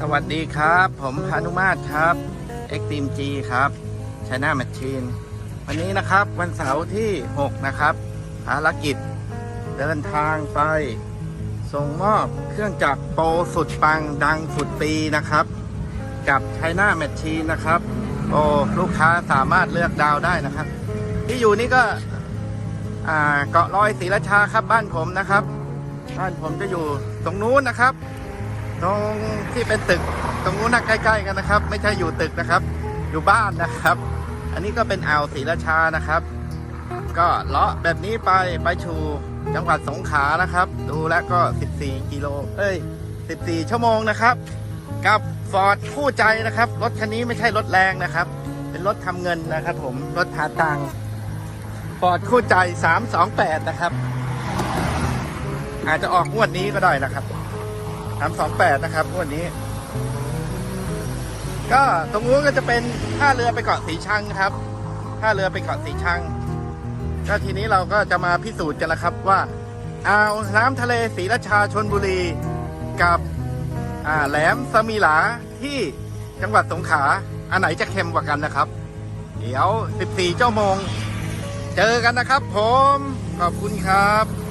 สวัสดีครับ ผมพานุมาตรครับ e x t r e m G ครับช i นาแมชชีนวันนี้นะครับวันเสาร์ที่ 6 นะครับ ภารกิจ เดินทางไป ส่งมอบเครื่องจักรโปรสุดปังดังสุดปีนะครับ กับไชน่าแมชชีนนะครับ โอ้ลูกค้าสามารถเลือกดาวได้นะครับ ที่อยู่นี่ก็เกาะลอยศรีราชาครับบ้านผมนะครับ บ้านผมจะอยู่ตรงนู้นนะครับ ตรงที่เป็นตึกตรงนู้นนะใกล้ๆกันนะครับ ไม่ใช่อยู่ตึกนะครับ อยู่บ้านนะครับ อันนี้ก็เป็นอ่าวศรีราชานะครับ ก็เลาะแบบนี้ไปไปชูจังหวัดสงขลานะครับ ดูแล้วก็ 14 กิโลเอ้ย 14 ชั่วโมงนะครับ กับฟอร์ดคู่ใจนะครับรถคันนี้ไม่ใช่รถแรงนะครับ เป็นรถทำเงินนะครับ ผมรถหาตังฟอร์ดคู่ใจ 328 นะครับ อาจจะออกงวดนี้ก็ได้นะครับ สามสองแปดนะครับวันนี้ ก็ตรงนู้นก็จะเป็นท่าเรือไปเกาะสีชังครับท่าเรือไปเกาะสีชัง ก็ทีนี้เราก็จะมาพิสูจน์กันแล้วครับว่าอ่าวน้ำทะเลศรีราชาชนบุรีกับอ่าแหลมสมีหลาที่จังหวัดสงขลาอันไหนจะเค็มกว่ากันนะครับ เดี๋ยว 14เจ้าโมง เจอกันนะครับผม ขอบคุณครับ